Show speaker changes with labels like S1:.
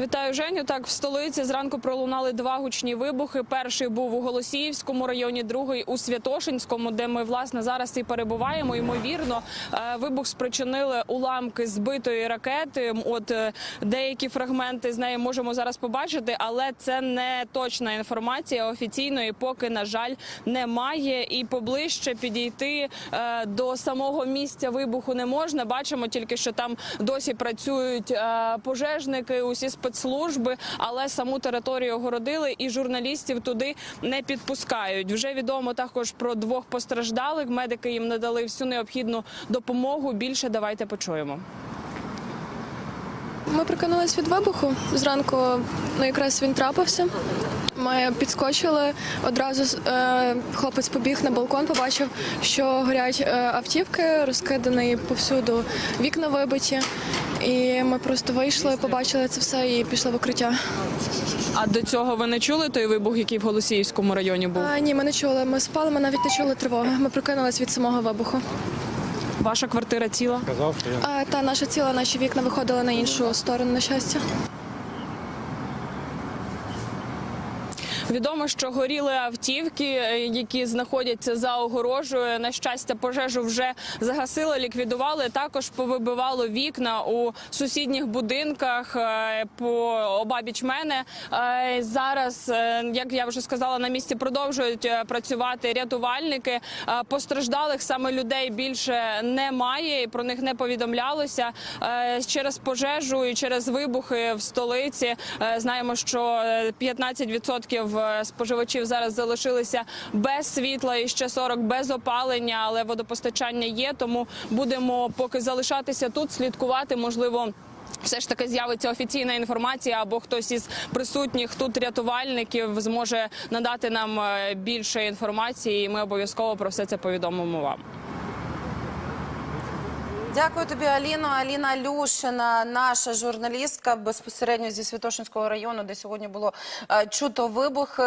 S1: Вітаю Женю. Так, в столиці зранку пролунали два гучні вибухи. Перший був у Голосіївському районі, другий у Святошинському, де ми власне зараз і перебуваємо. Ймовірно, е, вибух спричинили уламки збитої ракети. От е, деякі фрагменти з неї можемо зараз побачити, але це не точна інформація. Офіційної поки на жаль немає. І поближче підійти е, до самого місця вибуху не можна. Бачимо тільки, що там досі працюють пожежники, усі спецслужби, але саму територію огородили і журналістів туди не підпускають. Вже відомо також про двох постраждалих. Медики їм надали всю необхідну допомогу. Більше давайте почуємо.
S2: Ми прокинулись від вибуху. Зранку ну, якраз він трапився. Ми підскочили. Одразу е, хлопець побіг на балкон, побачив, що горять е, автівки, розкидані повсюду вікна вибиті. І ми просто вийшли, побачили це все і пішли в укриття.
S1: А до цього ви не чули той вибух, який в Голосіївському районі був?
S2: А, ні, ми не чули. Ми спали, ми навіть не чули тривоги. Ми прокинулись від самого вибуху.
S1: Ваша квартира ціла?
S3: Казав, що я
S2: А, та наша ціла, наші вікна виходили на іншу сторону, на щастя.
S1: Відомо, що горіли автівки, е, які знаходяться за огорожею. На щастя, пожежу вже загасили, ліквідували. Також повибивало вікна у сусідніх будинках е, по обабіч мене. Е, Зараз, як я вже сказала, на місці продовжують працювати рятувальники. Постраждалих саме людей більше немає, про них не повідомлялося. Через пожежу і через вибухи в столиці знаємо, що е, 15% споживачів зараз залишилися без світла і ще 40% без опалення, але водопостачання є. Тому будемо поки залишатися тут, слідкувати, можливо. Все ж таки з'явиться офіційна інформація, або хтось із присутніх тут рятувальників зможе надати нам е, більше інформації. і Ми обов'язково про все це повідомимо вам.
S4: Дякую тобі, Аліно. Аліна Люшина, наша журналістка безпосередньо зі Святошинського району, де сьогодні було е, чуто вибух.